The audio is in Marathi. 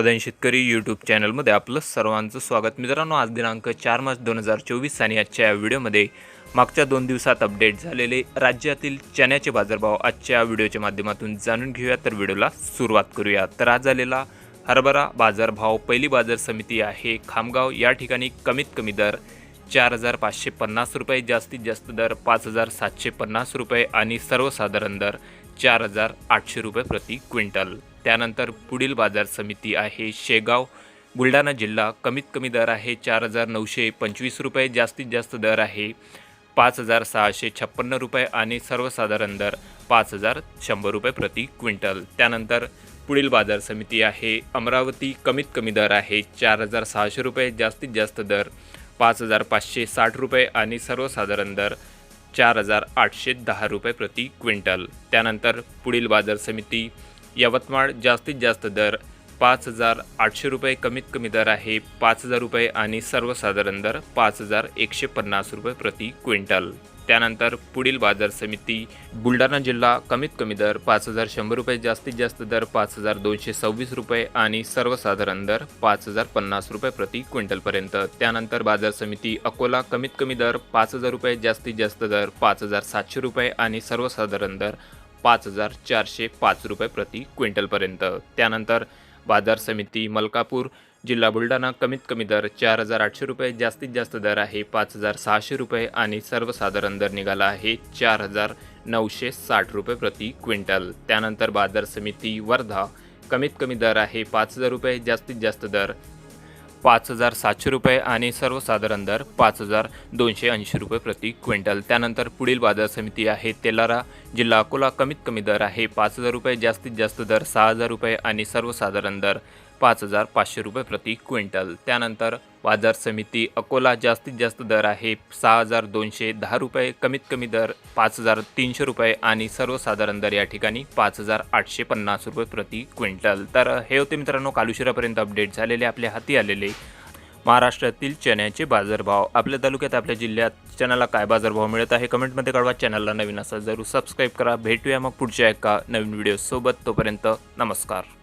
उत्पादन शेतकरी यूट्यूब चॅनलमध्ये आपलं सर्वांचं स्वागत. मित्रांनो आज दिनांक चार मार्च दोन हजार चोवीस आणि आजच्या या व्हिडिओमध्ये मागच्या दोन दिवसात अपडेट झालेले राज्यातील चण्याचे बाजारभाव आजच्या व्हिडिओच्या माध्यमातून जाणून घेऊया. तर व्हिडिओला सुरुवात करूया. तर आज झालेला हरभरा बाजारभाव पहिली बाजार समिती आहे खामगाव. या ठिकाणी कमीत कमी दर चार हजार पाचशे पन्नास रुपये जास्तीत जास्त दर पाच हजार सातशे पन्नास रुपये आणि सर्वसाधारण दर चार हजार आठशे रुपये प्रति क्विंटल. त्यानंतर पुढील बाजार समिती आहे शेगाव. बुलढाणा जिल्हा कमीत कमी दर आहे चार हजार नऊशे पंचवीस रुपये जास्तीत जास्त दर आहे पाच हजार सहाशे छप्पन्न रुपये आणि सर्वसाधारण दर पाच हजार शंभर रुपये प्रति क्विंटल. त्यानंतर पुढील बाजार समिती आहे अमरावती कमीत कमी दर आहे चार हजार सहाशे रुपये जास्तीत जास्त दर पाच हजार पाचशे साठ रुपये आणि सर्वसाधारण दर चार हजार आठशे दहा रुपये प्रति क्विंटल. त्यानंतर पुढील बाजार समिती यवतमाळ जास्तीत जास्त दर पाच हजार आठशे रुपये कमीत कमी दर आहे पाच हजार रुपये आणि सर्वसाधारण दर पाच हजार एकशे पन्नास रुपये प्रति क्विंटल. त्यानंतर पुढील बाजार समिती बुलढाणा जिल्हा कमीत कमी दर पाच हजार शंभर रुपये जास्तीत जास्त दर पाच हजार दोनशे सव्वीस रुपये आणि सर्वसाधारण दर पाच हजार पन्नास रुपये प्रति क्विंटलपर्यंत त्यानंतर बाजार समिती अकोला कमीत कमी दर पाच हजार रुपये जास्तीत जास्त दर पाच हजार सातशे रुपये आणि सर्वसाधारण दर पाच हजार चारशे पाच रुपये प्रति क्विंटलपर्यंत. त्यानंतर बाजार समिती मलकापूर जिल्हा बुलढाणा कमीत कमी दर चार हजार आठशे रुपये जास्तीत जास्त दर आहे पाच हजार सहाशे रुपये आणि सर्वसाधारण दर निघाला आहे चार हजार नऊशे साठ रुपये प्रति क्विंटल. त्यानंतर बाजार समिती वर्धा कमीत कमी दर आहे पाच हजार रुपये जास्तीत जास्त दर पाच हजार सातशे रुपये आणि सर्वसाधारण दर पाच हजार दोनशे ऐंशी रुपये प्रति क्विंटल. त्यानंतर पुढील बाजार समिती आहे तेलारा जिल्हा अकोला कमीत कमी दर आहे पाच हजार रुपये जास्तीत जास्त दर सहा हजार रुपये आणि सर्वसाधारण दर पाच हजार पाचशे रुपये प्रति क्विंटल. त्यानंतर बाजार समिती अकोला जास्तीत जास्त दर आहे सहा हजार दोनशे दहा रुपये कमीत कमी दर पाच हजार तीनशे रुपये आणि सर्वसाधारण दर या ठिकाणी पाच हजार आठशे पन्नास रुपये प्रति क्विंटल. तर हे होते मित्रांनो कालुशिरापर्यंत अपडेट झालेले आपल्या हाती आलेले महाराष्ट्रातील चण्याचे बाजारभाव. आपल्या तालुक्यात आपल्या जिल्ह्यात चण्याला काय बाजारभाव मिळत आहे कमेंटमध्ये कळवा. चॅनलला नवीन असा जरूर सबस्क्राईब करा. भेटूया मग पुढच्या एका नवीन व्हिडिओसोबत तोपर्यंत नमस्कार.